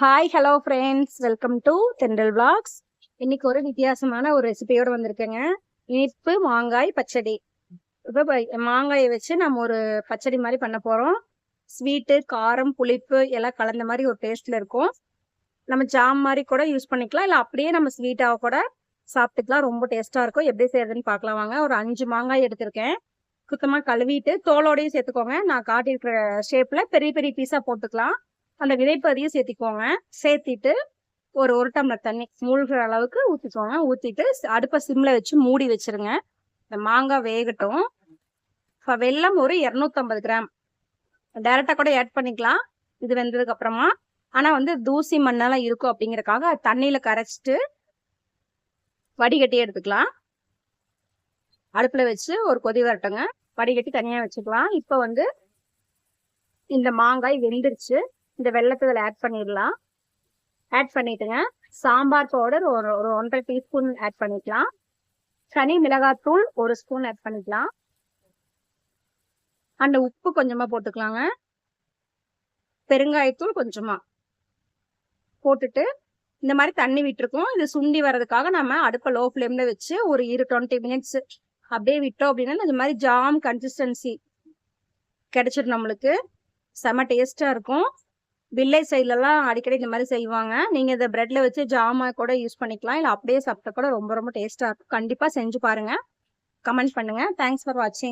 Hi hello friends welcome to Thendral vlogs. இன்னைக்கு ஒரு வித்தியாசமான ஒரு ரெசிபியோடு வந்திருக்கேங்க. இனிப்பு மாங்காய் பச்சடி. இப்போ மாங்காயை வச்சு நம்ம ஒரு பச்சடி மாதிரி பண்ண போகிறோம் ஸ்வீட்டு காரம் புளிப்பு எல்லாம் கலந்த மாதிரி ஒரு டேஸ்ட்டில் இருக்கும். நம்ம ஜாம் மாதிரி கூட யூஸ் பண்ணிக்கலாம். இல்லை அப்படியே நம்ம ஸ்வீட்டாக கூட சாப்பிட்டுக்கலாம். ரொம்ப டேஸ்ட்டாக இருக்கும். எப்படி செய்யறதுன்னு பார்க்கலாம். வாங்க ஒரு அஞ்சு மாங்காய் எடுத்திருக்கேன். சுத்தமாக கழுவிட்டு தோலோடையும் சேர்த்துக்கோங்க. நான் காட்டியிருக்கிற ஷேப்பில் பெரிய பெரிய பீஸாக போட்டுக்கலாம். அந்த விதைப்பதியும் சேர்த்திக்கோங்க. சேர்த்திட்டு ஒரு ஒரு டம்ளர் தண்ணி மூழ்கிற அளவுக்கு ஊற்றிக்கோங்க ஊற்றிட்டு அடுப்பை சிம்மில் வச்சு மூடி வச்சுருங்க. இந்த மாங்காய் வேகட்டும். இப்போ வெல்லம் ஒரு இரநூத்தம்பது கிராம். டைரெக்டாக கூட ஆட் பண்ணிக்கலாம். இது வெந்ததுக்கு அப்புறமா. ஆனால் வந்து தூசி மண்ணெல்லாம் இருக்கும் அப்படிங்கிறக்காக தண்ணியில் கரைச்சிட்டு வடிகட்டி எடுத்துக்கலாம். அடுப்பில் வச்சு ஒரு கொதி வரட்டுங்க. வடிகட்டி தனியாக வச்சுக்கலாம். இப்போ வந்து இந்த மாங்காய் வெந்துருச்சு. இந்த வெள்ளத்தை இதில் ஆட் பண்ணிடலாம். ஆட் பண்ணிட்டுங்க. சாம்பார் பவுடர் ஒரு ஒரு ஒன்றரை டீஸ்பூன் ஆட் பண்ணிக்கலாம். சனி மிளகாத்தூள் ஒரு ஸ்பூன் ஆட் பண்ணிக்கலாம். அந்த உப்பு கொஞ்சமா போட்டுக்கலாங்க. பெருங்காயத்தூள் கொஞ்சமா போட்டுட்டு இந்த மாதிரி தண்ணி விட்டுருக்கோம். இது சுண்டி வர்றதுக்காக நம்ம அடுப்பை லோ ஃப்ளேம்ல வச்சு ஒரு இரு டுவெண்ட்டி மினிட்ஸ் அப்படியே விட்டோம் அப்படின்னா இந்த மாதிரி ஜாம் கன்சிஸ்டன்சி கிடைச்சிடும் நம்மளுக்கு. செம டேஸ்டா இருக்கும். வில்லேஜ் சைட்லலாம் அடிக்கடி இந்த மாதிரி செய்வாங்க. நீங்கள் இதை ப்ரெட்டில் வச்சு ஜாமா கூட யூஸ் பண்ணிக்கலாம். இல்லை அப்படியே சாப்பிட்டா கூட ரொம்ப ரொம்ப டேஸ்ட்டாக இருக்கும். கண்டிப்பாக செஞ்சு பாருங்கள் கமெண்ட் பண்ணுங்கள் தேங்க்ஸ் ஃபார் வாட்சிங்